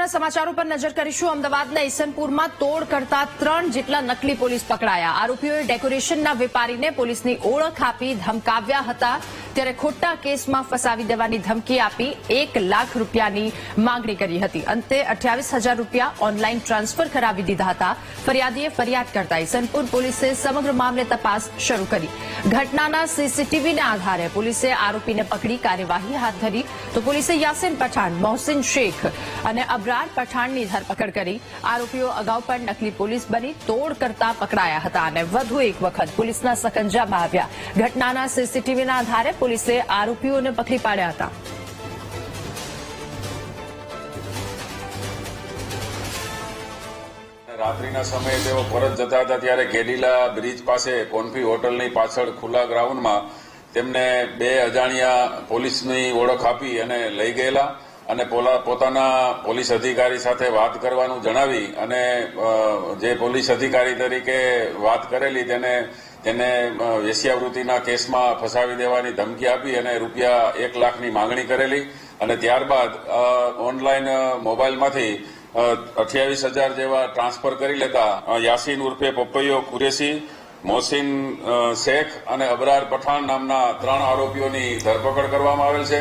મહત્વના સમાચારો પર નજર કરીશું. અમદાવાદના ઈસનપુરમાં તોડ કરતા ત્રણ જેટલા નકલી પોલીસ પકડાયા. આરોપીઓએ ડેકોરેશનના વેપારીને પોલીસની ઓળખ આપી ધમકાવ્યા હતા. ત્યારે ખોટા કેસમાં ફસાવી દેવાની ધમકી આપી એક લાખ રૂપિયાની માંગણી કરી હતી. અંતે અઠ્યાવીસ હજાર રૂપિયા ઓનલાઈન ટ્રાન્સફર કરાવી દીધા હતા. ફરિયાદીએ ફરિયાદ કરતા ઇસનપુર પોલીસે સમગ્ર મામલે તપાસ શરૂ કરી. ઘટનાના સીસીટીવીના આધારે પોલીસે આરોપીને પકડી કાર્યવાહી હાથ ધરી. તો પોલીસે યાસીન પઠાણ, મોહસિન શેખ અને અબરાર પઠાણની ધરપકડ કરી. આરોપીઓ અગાઉ પણ નકલી પોલીસ બની તોડ કરતા પકડાયા હતા અને વધુ એક વખત પોલીસના સકંજામાં આવ્યા. ઘટનાના સીસીટીવીના આધારે પોલીસે આરોપીઓને પકડી પાડ્યા હતા. રાત્રિના સમયે તેઓ પરત જતા હતા ત્યારે કેડીલા બ્રિજ પાસે કોન્ફી હોટલની પાછળ ખુલ્લા ગ્રાઉન્ડમાં તેમને બે અજાણ્યા પોલીસની ઓળખ આપી અને લઈ ગયેલા અને પોતાના પોલીસ અધિકારી સાથે વાત કરવાનું જણાવી અને જે પોલીસ અધિકારી તરીકે વાત કરેલી તેને તેને વેશ્યાવૃત્તિના કેસમાં ફસાવી દેવાની ધમકી આપી અને રૂપિયા એક લાખની માંગણી કરેલી અને ત્યારબાદ ઓનલાઈન મોબાઈલમાંથી અઠ્યાવીસ હજાર જેવા ટ્રાન્સફર કરી લેતા યાસીન ઉર્ફે પપૈયો કુરેશી, મોહસિન શેખ અને અબરાર પઠાણ નામના ત્રણ આરોપીઓની ધરપકડ કરવામાં આવેલ છે.